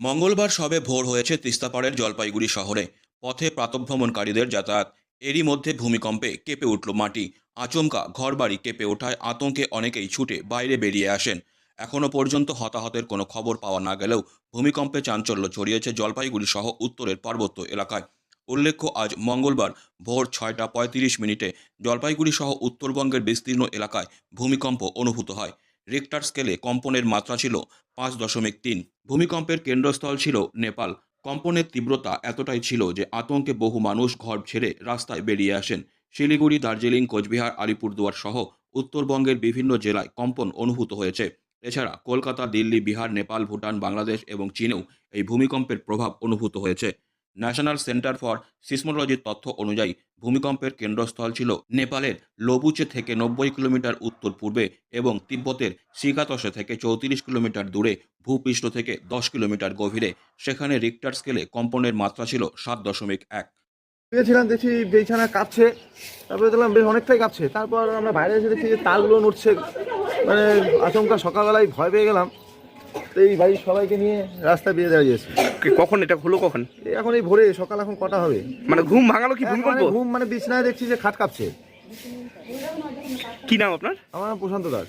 মঙ্গলবার সবে ভোর হয়েছে তিস্তাপাড়ের জলপাইগুড়ি শহরে। পথে প্রাতভ্রমণকারীদের যাতায়াত। এরই মধ্যে ভূমিকম্পে কেঁপে উঠল মাটি। আচমকা ঘরবাড়ি কেঁপে ওঠায় আতঙ্কে অনেকেই ছুটে বাইরে বেরিয়ে আসেন। এখনও পর্যন্ত হতাহতের কোনো খবর পাওয়া না গেলেও ভূমিকম্পে চাঞ্চল্য ছড়িয়েছে জলপাইগুড়ি সহ উত্তরের পার্বত্য এলাকায়। উল্লেখ্য, আজ মঙ্গলবার ভোর ছয়টা পঁয়ত্রিশ মিনিটে জলপাইগুড়ি সহ উত্তরবঙ্গের বিস্তীর্ণ এলাকায় ভূমিকম্প অনুভূত হয়। রিক্টার স্কেলে কম্পনের মাত্রা ছিল পাঁচ দশমিক তিন। ভূমিকম্পের কেন্দ্রস্থল ছিল নেপাল। কম্পনের তীব্রতা এতটাই ছিল যে আতঙ্কে বহু মানুষ ঘর ছেড়ে রাস্তায় বেরিয়ে আসেন। শিলিগুড়ি, দার্জিলিং, কোচবিহার, আলিপুরদুয়ার সহ উত্তরবঙ্গের বিভিন্ন জেলায় কম্পন অনুভূত হয়েছে। এছাড়া কলকাতা, দিল্লি, বিহার, নেপাল, ভুটান, বাংলাদেশ এবং চীনেও এই ভূমিকম্পের প্রভাব অনুভূত হয়েছে। ন্যাশনাল সেন্টার ফর সিসমোলজির তথ্য অনুযায়ী, ভূমিকম্পের কেন্দ্রস্থল ছিল নেপালের লোবুচে থেকে নব্বই কিলোমিটার উত্তর পূর্বে এবং তিব্বতের সিকাতসে থেকে চৌত্রিশ কিলোমিটার দূরে, ভূপৃষ্ঠ থেকে দশ কিলোমিটার গভীরে। সেখানে রিক্টার স্কেলে কম্পনের মাত্রা ছিল সাত দশমিক এক। শুয়েছিলাম দেখছি বিছানা কাঁপছে, তারপরে দেখলাম বেশ অনেকটাই কাঁপছে। তারপর আমরা বাইরে এসে দেখছি যে তালগুলো নড়ছে মানে আচমকা সকালবেলায় ভয় পেয়ে গেলাম। তো এই বাড়ির সবাইকে নিয়ে রাস্তায় বেরিয়ে দেওয়া কে- কখন? এটা হলো কখন? এই এখন এই ভোরে সকাল এখন কটা হবে? মানে ঘুম ভাঙালো কি মানে ভূমিকম্প? ঘুম মানে বিছনায় দেখছি যে খাট কাঁপছে। কি নাম আপনার? আমার নাম প্রশান্ত দাস।